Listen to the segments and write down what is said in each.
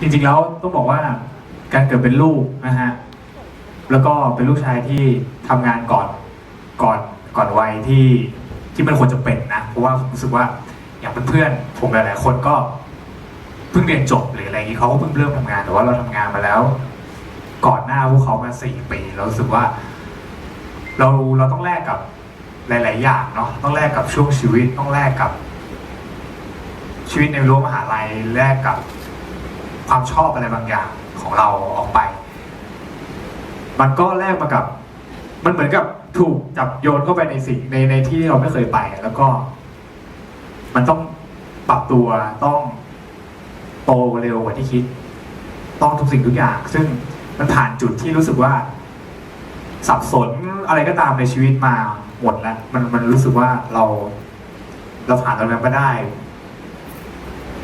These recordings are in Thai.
จริงๆแล้วต้องบอกว่าการเกิดเป็นลูกนะฮะแล้วก็เป็นลูกชายที่ทำงานก่อนก่อนก่อนวัยที่ที่มันควรจะเป็นนะ เพราะว่าผมรู้สึกว่าอย่างเพื่อนๆผมหลายๆคนก็เพิ่งเรียนจบหรืออะไรอย่างนี้เขาก็เพิ่งเริ่มทำงานแต่ว่าเราทำงานมาแล้ว ก่อนหน้าพวกเขามาสี่ปีเรารู้สึกว่า เราเราต้องแลกกับหลาย ๆ อย่างเนาะต้องแลกกับช่วงชีวิตต้องแลกกับ ชีวิตในรั้วมหาลัยแลกกับ ความชอบอะไรบางอย่างของเราออกไป มันก็แลกมากับ มันเหมือนกับถูกจับโยนเข้าไปในสิ่งในในที่เราไม่เคยไป แล้วก็ มันต้องปรับตัวต้องโตเร็วกว่าที่คิด ต้องทุกสิ่งทุกอย่าง ซึ่งมันผ่านจุดที่รู้สึกว่า สับสนอะไรก็ตามในชีวิตมาหมดแล้ว มันมันรู้สึกว่าเราเราผ่านตรงนั้นมาได้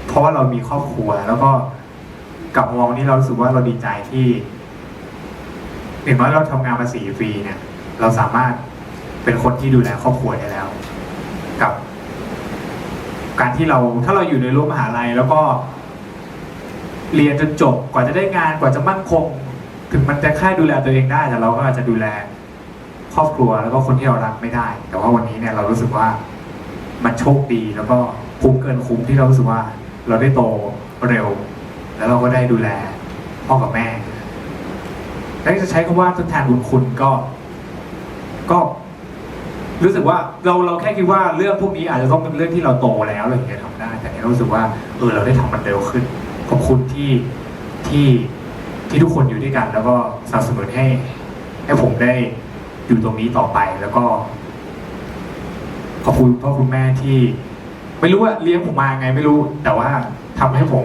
เพราะว่าเรามีครอบครัวแล้วก็ กลับมองนี่เรารู้สึกว่าเราดีใจที่อย่างน้อยเราทำงานมาสี่ปีเนี่ย เราสามารถเป็นคนที่ดูแลครอบครัวได้แล้ว กับ การที่เราถ้าเราอยู่ในรั้วมหาลัย แล้วก็ เรียนจนจบกว่าจะได้งานกว่าจะมั่นคง ถึงมันจะแค่ดูแลตัวเองได้ แต่เราก็อาจจะดูแลครอบครัวแล้วก็คนที่เรารักไม่ได้ แต่ว่าวันนี้เนี่ยเรารู้สึกว่ามันโชคดีแล้วก็คุ้มเกินคุ้มที่เรารู้สึกว่า เราได้โตเร็ว แล้วเราก็ได้ดูแลพ่อกับแม่ แล้วจะใช้คำว่าทดแทนบุญคุณก็ ก็ รู้สึกว่าเราเราแค่คิดว่าเรื่องพวกนี้อาจจะต้องเป็นเรื่องที่เราโตแล้วอะไรอย่างเงี้ยทำได้ แต่เนี่ยรู้สึกว่าเออเราได้ทำมันเร็วขึ้น ขอบคุณที่ที่ที่ทุกคนอยู่ด้วยกัน แล้วก็สนับสนุนให้ ให้ผมได้อยู่ตรงนี้ต่อไปแล้วก็ ขอบคุณพ่อคุณแม่ที่ ไม่รู้ว่าเลี้ยงผมมาไงไม่รู้ แต่ว่าทำให้ผม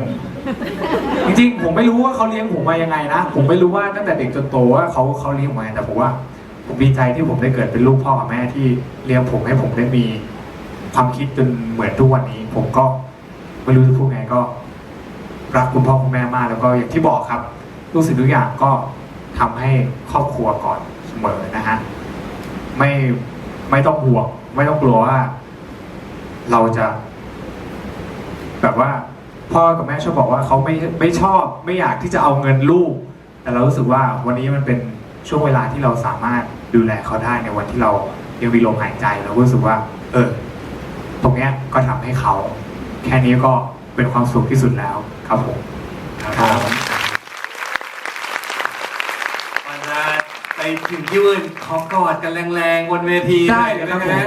จริงๆ ผมไม่รู้ว่าเขาเลี้ยงผมมายังไงนะ ผมไม่รู้ว่าตั้งแต่เด็กจนโตว่าเขาเขาเลี้ยงผมมาแต่ผมว่า ผมดีใจที่ผมได้เกิดเป็นลูกพ่อกับแม่ที่เลี้ยงผมให้ผมได้มีความคิดจนเหมือนทุกวันนี้ ผมก็ไม่รู้จะพูดไงก็ รักคุณพ่อคุณแม่มากแล้วก็อย่างที่บอกครับทุกสิ่งทุกอย่างก็ทำให้ครอบครัวก่อนเสมอนะฮะไม่ไม่ต้องห่วงไม่ต้องกลัวว่า เราจะ แบบว่า พ่อกับแม่ชอบบอกว่าเขาไม่ไม่ชอบไม่อยากที่จะเอาเงินลูก แต่เรารู้สึกว่าวันนี้มันเป็นช่วงเวลาที่เราสามารถดูแลเขาได้ในวันที่เรายังมีลมหายใจเราก็รู้สึกว่า เออ ตรงเนี้ยก็ทำให้เขา แค่นี้ก็เป็นความสุขที่สุดแล้วครับผมครับมันจะไปถึงยืนขอกอดกันแรงๆบนเวทีได้เลยครับผม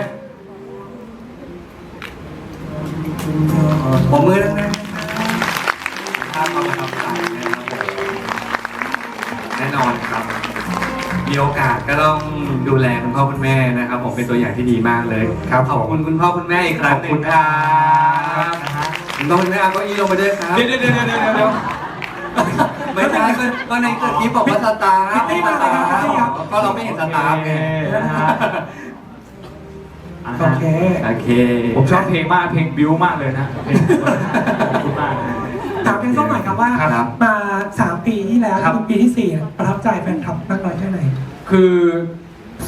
ผมมือแรงๆ ภาพความประทับใจนะครับผมแน่นอนครับ มีโอกาสก็ต้องดูแลคุณพ่อคุณแม่นะครับ ผมเป็นตัวอย่างที่ดีมากเลยครับขอบคุณคุณพ่อคุณแม่อีกครั้งหนึ่งครับนะฮะคุณพ่อคุณแม่เอาเก็อีลงไปด้วยครับเดี๋ยวเดี๋ยวเดี๋ยวเดี๋ยวเดี๋ยวไม่ใช่ก็ก็ในเกิดที่บอกว่าสตาร์ฟไม่ได้สตาร์ไม่ได้ครับฟก็เราไม่เห็นสตาร์ฟไงนะฮะโอเคโอเค ผมชอบเพลงมากเพลงบิวมากเลยนะเพลงขอบคุณมาก ถามเพียงส้มหน่อยครับว่าครับมาสามปีที่แล้วครับเป็นปีที่สี่ประทับใจแฟนคลับมากน้อยแค่ไหน คือ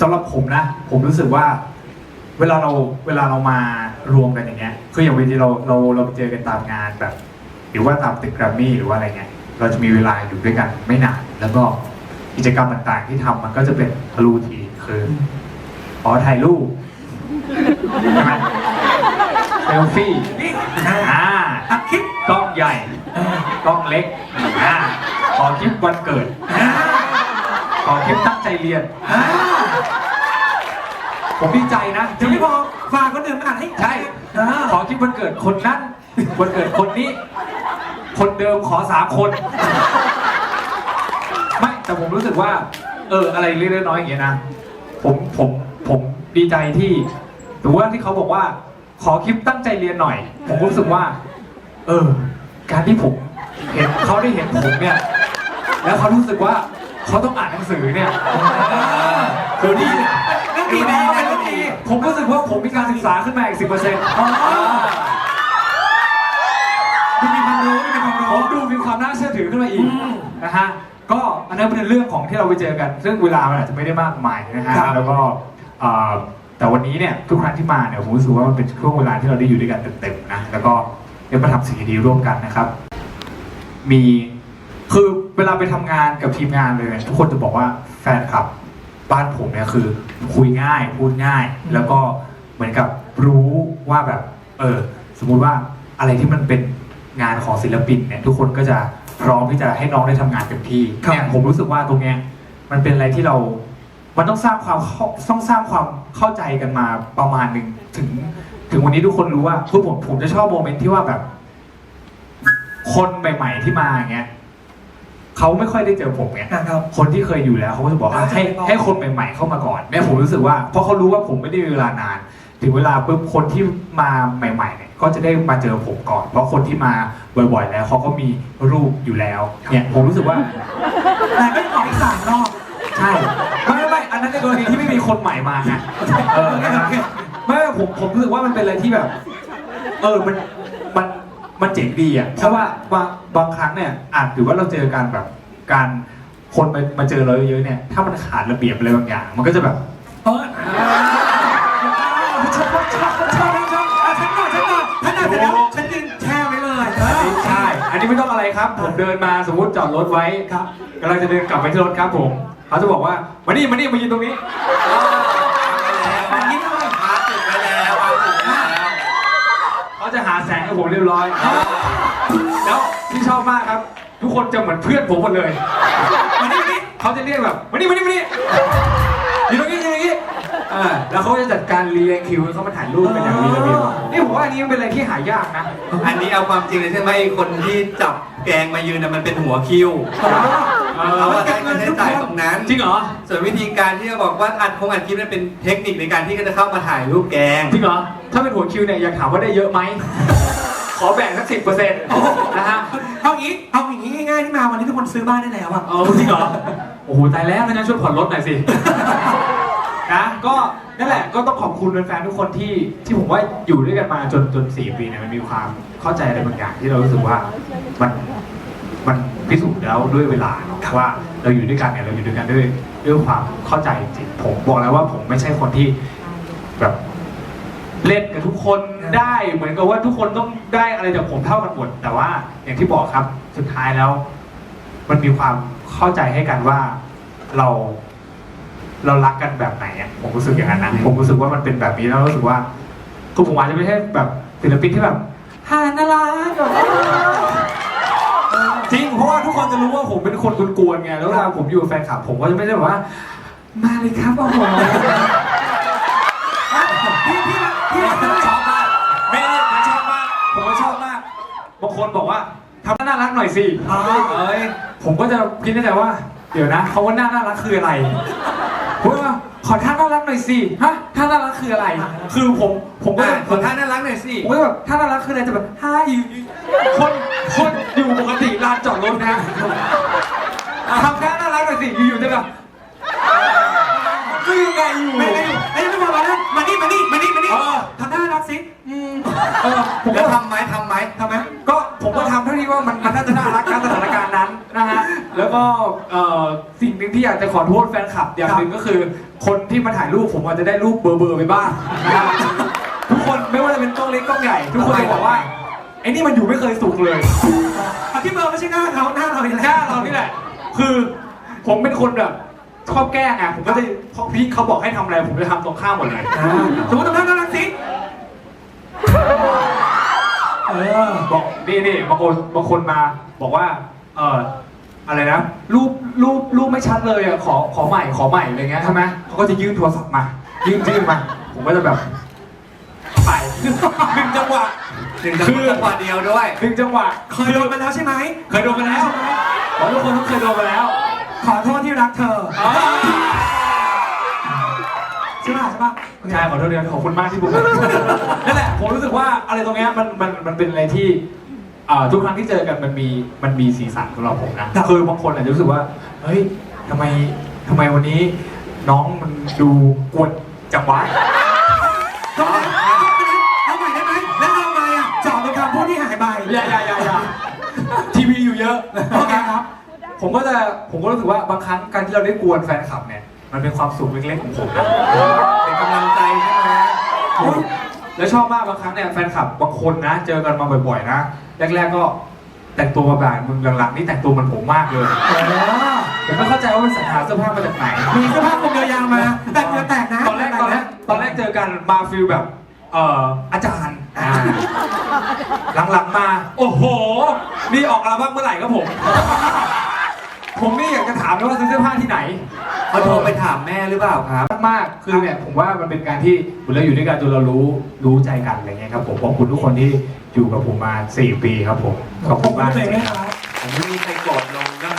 สำหรับผมนะ ผมรู้สึกว่า เวลาเราเวลาเรามารวมกันอย่างเงี้ยคืออย่างเวลาเราเราเราไปเจอกันตามงานแบบ หรือว่าตามตึกแกรมมี่หรือว่าอะไรเงี้ยเราจะมีเวลาอยู่ด้วยกันไม่นานแล้วก็กิจกรรมต่างๆ ที่ทำมันก็จะเป็นรูทีนคือขอถ่ายรูปใช่ไหมเซลฟี่นี่อ่า อัดคลิป กล้องใหญ่ กล้องเล็กอ่าขอคลิปวันเกิดอ่าขอคลิปตั้งใจเรียนอ่าผมดีใจนะเดี๋ยวไม่พอฝากคนอื่นมาอัดให้ใช่ อ่าขอคลิปวันเกิดคนนั้น วันเกิดคนนี้ คนเดิมขอสามคน ไม่แต่ผมรู้สึกว่า เออ อะไรเล็กๆน้อยๆอย่างเงี้ยนะ ผมผมผมดีใจที่หรือว่าที่เขาบอกว่า ขอคลิปตั้งใจเรียนหน่อย ผมรู้สึกว่า เออ การที่ผมเห็นเขาได้เห็นผมเนี่ย แล้วเขารู้สึกว่าเขาต้องอ่านหนังสือเนี่ยคือดีเรื่องดีนะเรื่องดีผมรู้สึกว่าผมมีการศึกษาขึ้นมาอีกสิบเปอร์เซ็นต์ดูมีความรู้ดูมีความผรู้มดูมีความน่าเชื่อถือขึ้นมาอีกอืมนะฮะก็อันนั้นเป็นเรื่องของที่เราไปเจอกัน ซึ่งเวลามันอาจจะไม่ได้มากมายนะฮะครับแล้วก็เอ่อแต่วันนี้เนี่ยทุกครั้งที่มาเนี่ยผมรู้สึกว่ามันเป็นช่วงเวลาที่เราได้อยู่ด้วยกันเต็มๆนะแล้วก็ ได้มาทำสิ่งดีๆร่วมกันนะครับ มีคือเวลาไปทำงานกับทีมงานเลยเนี่ยทุกคนจะบอกว่าแฟนคลับบ้านผมเนี่ยคือ คุยง่ายพูดง่าย แล้วก็เหมือนกับรู้ว่าแบบ เออ สมมุติว่าอะไรที่มันเป็นงานของศิลปินเนี่ยทุกคนก็จะพร้อมที่จะให้น้องได้ทำงานเต็มที่ครับเนี่ยผมรู้สึกว่าตรงเนี้ยมันเป็นอะไรที่เรา มันต้องสร้างความเข้าต้องสร้างความเข้าใจกันมาประมาณหนึ่งถึง ถึงวันนี้ทุกคนรู้ว่าคือผมผมจะชอบโมเมนต์ที่ว่าแบบ คนใหม่ๆที่มาอย่างเงี้ยเขาไม่ค่อยได้เจอผมไงนะครับ คนที่เคยอยู่แล้วเขาก็จะบอกว่าเขาจะให้ไปบอกให้คนใหม่ๆเข้ามาก่อนแม่ผมรู้สึกว่าเพราะเขารู้ว่าผมไม่ได้มีเวลานาน ถึงเวลาปุ๊บคนที่มาใหม่ๆเนี่ยก็จะได้มาเจอผมก่อน เพราะคนที่มาบ่อยๆ แล้วเขาก็มีรูปอยู่แล้วเนี่ยผมรู้สึกว่าแต่ก็ขออีกสามรอบ ใช่ไม่ไม่ไม่อันนั้นในกรณีที่ไม่มีคนใหม่มาไงเออนะครับไม่ไม่ ผมผมรู้สึกว่ามันเป็นอะไรที่แบบ เออมันมันมันเจ๋งดีอะเพราะว่าบางบางครั้งเนี่ยอาจถือว่าเราเจอการแบบการคนมามาเจอเราเยอะๆเนี่ย ถ้ามันขาดระเบียบอะไรบางอย่าง มันก็จะแบบเปิดชอบชอบชอบชอบอะฉันก่อนฉันก่อนฉันอาจจะแล้วฉันยืนแช่ไว้เลยเออใช่ อันนี้ไม่ต้องอะไรครับ ผมเดินมาสมมติจอดรถไว้ครับกำลังจะเดินกลับไปที่รถครับผม เขาจะบอกว่ามานี่มานี่มายืนตรงนี้มันยิ้มเลย มาจุดไว้แล้วมาจุดไว้แล้ว เขา จะหาแสงให้ผมเรียบร้อย แล้วที่ชอบมากครับ ทุกคนจะเหมือนเพื่อนผมหมดเลยมานี่มานี่เขาจะเรียกแบบมานี่มานี่มานี่อยู่ตรงนี้อยู่ตรงนี้อ่าแล้วเขาจะจัดการเรียงคิวให้เขามาถ่ายรูปเป็นอย่างมีระเบียบนี่ผมว่าอันนี้มันเป็นอะไรที่หายากนะอันนี้เอาความจริงเลยใช่ไหมคนที่จับแกงมายืนน่ะมันเป็นหัวคิว เขาว่าได้เงินได้จ่ายตรงนั้น จริงเหรอ ส่วนวิธีการที่จะบอกว่าอัดคงอัดคลิปนั้นเป็นเทคนิคในการที่จะเข้ามาถ่ายรูปแกง จริงเหรอ ถ้าเป็นหัวคิวเนี่ยอยากถามว่าได้เยอะไหม ขอแบ่งสักสิบเปอร์เซ็นต์นะฮะเอางี้เอาอย่างนี้ง่ายๆที่มาวันนี้ทุกคนซื้อบ้านได้แล้วอะเอาจริงเหรอ โอ้โหตายแล้วงั้นช่วยผ่อนรถหน่อยสิ นะก็นั่นแหละก็ต้องขอบคุณแฟนๆทุกคนที่ที่ผมว่าอยู่ด้วยกันมาจนจนสี่ปีเนี่ยมันมีความเข้าใจอะไรบางอย่างที่เรารู้สึกว่ามัน มันพิสูจน์แล้วด้วยเวลาเนาะว่าเราอยู่ด้วยกันเนี่ยเราอยู่ด้วยกันด้วยด้วยความเข้าใจจริงผมบอกแล้วว่าผมไม่ใช่คนที่แบบเล่นกับทุกคนได้เหมือนกับว่าทุกคนต้องได้อะไรจากผมเท่ากันหมดแต่ว่าอย่างที่บอกครับสุดท้ายแล้ว มันมีความเข้าใจให้กันว่าเรา เรารักกันแบบไหนอะผมรู้สึกอย่างนั้นนะผมรู้สึกว่ามันเป็นแบบนี้แล้วรู้สึกว่าคือผมอาจจะไม่ใช่แบบศิลปินที่แบบฮ่าน่ารักแบบจริงเพราะว่าทุก คนจะรู้ว่าผมเป็นคนกวนๆไงแล้วเวลาผมอยู่กับแฟนคลับผมก็จะไม่ได้แบบว่า มาเลยครับโอ้โหพี่พี่พี่ชอบมากไม่ได้ผมชอบมากผมก็ชอบมากบางคนบอกว่าทำน่ารักหน่อยสิอ๋อเอ้ยผมก็จะคิดในใจว่า เดี๋ยวนะเขาว่าหน้าน่ารักคืออะไรผมก็ว่าขอท่าน่ารักหน่อยสิฮะท่าน่ารักคืออะไร คือผมผมก็อะผขอมท่านน่ารักหน่อยสิผมก็แบบท่าน่ารักคืออะไรจะแบบฮ่าอยู่คนคนอยู่ปกติลานจอดรถนะทำท่า น่ารักหน่อยสิอยู่ๆจะแบบคือยังไงอยู่ไม่ไม่ไม่ไม่บอกว่านะมานี่มานี่มานี่มานี่เออทำหน้ารักสิอืมเออผมแล้ก็วทำไหมทำไหมทำไหมก็ผมก็ทำเท่าที่ว่ามันมันน่าจะน่ารักณสถานการณ์นั้นนะฮะแล้วก็เอ่อสิ่งหนึ่งที่อยากจะขอโทษแฟนคลับอย่างหนึ่งก็คือ คนที่มาถ่ายรูปผมอาจจะได้รูปเบอร์เบอร์ๆไปบ้างนะฮะทุกคนไม่ว่าจะเป็นกล้องเล็กกล้องใหญ่ ทุกคนจะบอกว่าไอ้นี่มันอยู่ไม่เคยสุกเลยเอาที่เบอร์ไม่ใช่หน้าเขาหน้าเราเองหน้าเรานี่แหละ คือ ผมเป็นคนแบบชอบแกล้งอะผมก็จะพอพี่เขาบอกให้ทำอะไรผมจะทำตรงข้ามหมดเลยสมมติทำหน้าน่ารักสิเออ บอกนี่นี่บางคนบางคนมาบอกว่า เอออะไรนะรูปรูปรูปไม่ชัดเลยอะขอขอใหม่ขอใหม่อะไรเงี้ยใช่ไหมเขาก็จะยื่นโทรศัพท์มา ยื่นยื่นมา ผมก็จะแบบไปหนึ่งจังหวะถึงจะพูดจังหวะเดียวด้วย หนึ่งจังหวะเคยโดนมาแล้วใช่ไหมเคยโดนมาแล้วขอทุกคนต้องเคยโดนมาแล้ว ขอโทษที่รักเธออ๋อใช่ป่ะใช่ป่ะใช่ขอโทษด้วยขอบคุณมากที่บุกมานั่นแหละผมรู้สึกว่าอะไรตรงเนี้ยมันมันมันเป็นอะไรที่อ่าทุกครั้งที่เจอกันมันมีมันมีสีสันสำหรับผมนะคือบางคนอาจจะรู้สึกว่าเฮ้ยทำไมทำไมวันนี้น้องมันดูกวนจังหวะ ผมก็จะผมก็รู้สึกว่าบางครั้งการที่เราได้กวนแฟนคลับเนี่ยมันเป็นความสุขเล็กๆของผมนะเป็นกำลังใจใช่ไหมแล้วชอบมากบางครั้งเนี่ยแฟนคลับบางคนนะ เจอกันมาบ่อยๆนะแรกๆก็แต่งตัวมาแบบมึงหลังๆนี่แต่งตัวเหมันผมมากเลยเออผมไม่เข้าใจว่ามันสรรหาเสื้อผ้ามาจากไหน มีเสื้อผ้าคลุมยาวๆมา แต่งเหงื่อแตกนะ ตอนแรกตอนแรกตอนแรกเจอกันมาฟิลแบบเอ่ออาจารย์อ่าหลังๆมา โอ้โห นี่ออกอัลบั้มเมื่อไหร่ครับผม ผมนี่อยากจะถามเลยว่าซื้อเสื้อผ้าที่ไหนเขาโทรไปถามแม่หรือเปล่าครับ มากๆคือเนี่ยผมว่ามันเป็นการที่เราอยู่ด้วยกันจนเรารู้รู้ใจกันอะไรเงี้ยครับผมขอบคุณทุกคนที่อยู่กับผมมา 4 ปีครับผมขอบคุณมากเลจยริงนะๆคครับรับผมไม่มีใครกดลงก็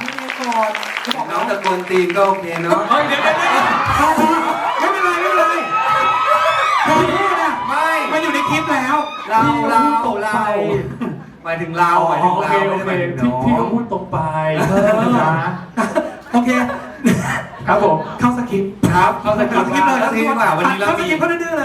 ไม่ไงก่อนจะบอกน้น้อองงตะโกนตีนก็โอเคเนาะเฮ้ยเดี๋ยวเดี๋ยวเดี๋ยวเขาพูดไม่เป็นไรไม่เป็นไรพอพูดอะไม่ มันอยู่ในคลิปแล้วเราเราตกเราไป หมายถึงเราหมายถึงโอเราเคโอเคไม่ได้หมายถึงพี่น้องพี่ก็พูดตรงไปเออนะโอเค ครับผม เข้าสคริปต์ครับเข้าสคริปต์เข้าสคริปต์เลยเข้าสคริปต์ดีกว่าวันนี้เรา เข้าสมีคริปต์เขาดื้อๆเลย